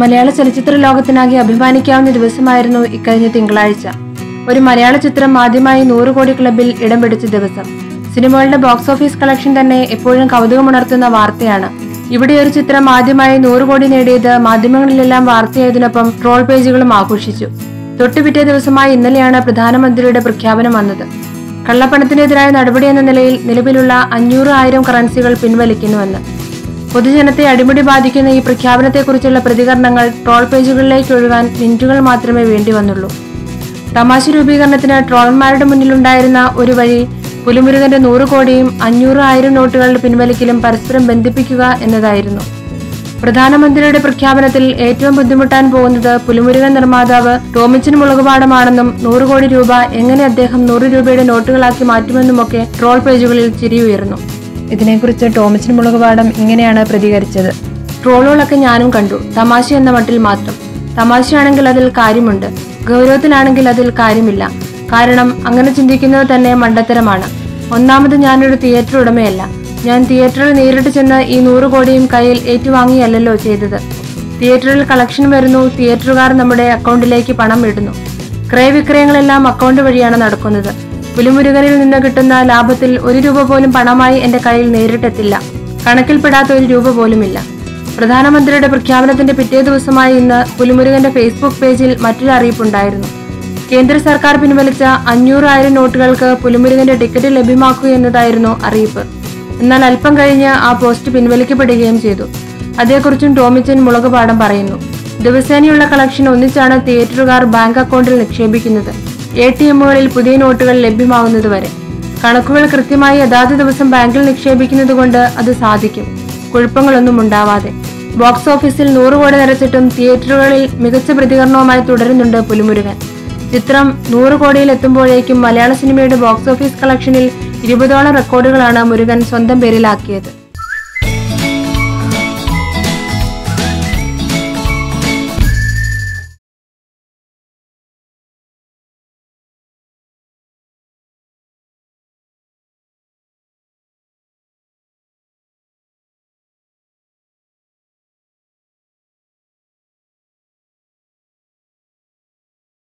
മലയാള ചലച്ചിത്ര ലോകത്തിനാകെ അഭിമാനിക്കാവുന്ന ദിവസമായിരുന്നു ഇക്കഴിഞ്ഞ തിങ്കളാഴ്ച. ഒരു മലയാള ചിത്രം ആദ്യമായി നൂറ് കോടി ക്ലബിൽ ഇടം പിടിച്ച ദിവസം. സിനിമകളുടെ ബോക്സ് ഓഫീസ് കളക്ഷൻ തന്നെ എപ്പോഴും കൗതുകമുണർത്തുന്ന വാർത്തയാണ്. ഇവിടെ ഒരു ചിത്രം ആദ്യമായി നൂറ് കോടി നേടിയത് മാധ്യമങ്ങളിലെല്ലാം വാർത്തയായതിനൊപ്പം ട്രോൾ പേജുകളും ആഘോഷിച്ചു. തൊട്ടുപിറ്റേ ദിവസമായി ഇന്നലെയാണ് പ്രധാനമന്ത്രിയുടെ പ്രഖ്യാപനം വന്നത്. കള്ളപ്പണത്തിനെതിരായ നടപടി എന്ന നിലയിൽ നിലവിലുള്ള അഞ്ഞൂറ് ആയിരം കറൻസികൾ പിൻവലിക്കുന്നുവെന്ന്. പൊതുജനത്തെ അടിമുടി ബാധിക്കുന്ന ഈ പ്രഖ്യാപനത്തെക്കുറിച്ചുള്ള പ്രതികരണങ്ങൾ ട്രോൾ പേജുകളിലേക്ക് ഒഴുകാൻ മിനിറ്റുകൾ മാത്രമേ വേണ്ടി വന്നുള്ളൂ. തമാശ രൂപീകരണത്തിന് ട്രോളന്മാരുടെ മുന്നിലുണ്ടായിരുന്ന ഒരു വഴി പുലിമുരുകന്റെ നൂറ് കോടിയും അഞ്ഞൂറ് ആയിരം നോട്ടുകളുടെ പിൻവലിക്കലും പരസ്പരം ബന്ധിപ്പിക്കുക എന്നതായിരുന്നു. പ്രധാനമന്ത്രിയുടെ പ്രഖ്യാപനത്തിൽ ഏറ്റവും ബുദ്ധിമുട്ടാൻ പോകുന്നത് പുലിമുരുകൻ നിർമ്മാതാവ് ടോമിച്ചൻ മുളകുപാടമാണെന്നും നൂറ് കോടി രൂപ എങ്ങനെ അദ്ദേഹം നൂറ് രൂപയുടെ നോട്ടുകളാക്കി മാറ്റുമെന്നുമൊക്കെ ട്രോൾ പേജുകളിൽ ചിരിയുയർന്നു. ഇതിനെക്കുറിച്ച് ടോമിച്ചൻ മുളകുപാടം ഇങ്ങനെയാണ് പ്രതികരിച്ചത്. ട്രോളുകളൊക്കെ ഞാനും കണ്ടു. തമാശ എന്ന മട്ടിൽ മാത്രം. തമാശയാണെങ്കിൽ അതിൽ കാര്യമുണ്ട്. ഗൗരവത്തിലാണെങ്കിൽ അതിൽ കാര്യമില്ല. കാരണം അങ്ങനെ ചിന്തിക്കുന്നത് തന്നെ മണ്ടത്തരമാണ്. ഒന്നാമത് ഞാനൊരു തിയേറ്റർ ഉടമയല്ല. ഞാൻ തിയേറ്ററിൽ നേരിട്ട് ചെന്ന് ഈ നൂറ് കോടിയും കയ്യിൽ ഏറ്റുവാങ്ങിയല്ലോ ചെയ്തത്. തിയേറ്ററിൽ കളക്ഷൻ വരുന്നു തിയേറ്ററുകാർ നമ്മുടെ അക്കൗണ്ടിലേക്ക് പണം ഇടുന്നു. ക്രയവിക്രയങ്ങളെല്ലാം അക്കൗണ്ട് വഴിയാണ് നടക്കുന്നത്. പുലിമുരുകനിൽ നിന്ന് കിട്ടുന്ന ലാഭത്തിൽ ഒരു രൂപ പോലും പണമായി എന്റെ കയ്യിൽ നേരിട്ടെത്തില്ല. കണക്കിൽപ്പെടാത്ത ഒരു രൂപ പോലുമില്ല. പ്രധാനമന്ത്രിയുടെ പ്രഖ്യാപനത്തിന്റെ പിറ്റേ ദിവസമായ ഇന്ന് പുലിമുരുകന്റെ ഫേസ്ബുക്ക് പേജിൽ മറ്റൊരു അറിയിപ്പുണ്ടായിരുന്നു. കേന്ദ്ര സർക്കാർ പിൻവലിച്ച അഞ്ഞൂറായിരം നോട്ടുകൾക്ക് പുലിമുരുകന്റെ ടിക്കറ്റ് ലഭ്യമാക്കുക എന്നതായിരുന്നു അറിയിപ്പ്. എന്നാൽ അല്പം കഴിഞ്ഞ് ആ പോസ്റ്റ് പിൻവലിക്കപ്പെടുകയും ചെയ്തു. അതേക്കുറിച്ചും ടോമിച്ചൻ മുളകുപാടം പറയുന്നു. ദിവസേനയുള്ള കളക്ഷൻ ഒന്നിച്ചാണ് തിയേറ്ററുകാർ ബാങ്ക് അക്കൗണ്ടിൽ നിക്ഷേപിക്കുന്നത്. എ ടി എമ്മുകളിൽ പുതിയ നോട്ടുകൾ ലഭ്യമാകുന്നതുവരെ. കണക്കുകൾ കൃത്യമായി അതാത് ദിവസം ബാങ്കിൽ നിക്ഷേപിക്കുന്നത് കൊണ്ട് അത് സാധിക്കും. കുഴപ്പങ്ങളൊന്നും ഉണ്ടാവാതെ. ബോക്സ് ഓഫീസിൽ നൂറ് കോടി നിറച്ചിട്ടും തിയേറ്ററുകളിൽ മികച്ച പ്രതികരണവുമായി തുടരുന്നുണ്ട് പുലിമുരുകൻ. ചിത്രം നൂറ് കോടിയിൽ എത്തുമ്പോഴേക്കും മലയാള സിനിമയുടെ ബോക്സ് ഓഫീസ് കളക്ഷനിൽ ഇരുപതോളം റെക്കോർഡുകളാണ് മുരുകൻ സ്വന്തം പേരിലാക്കിയത്.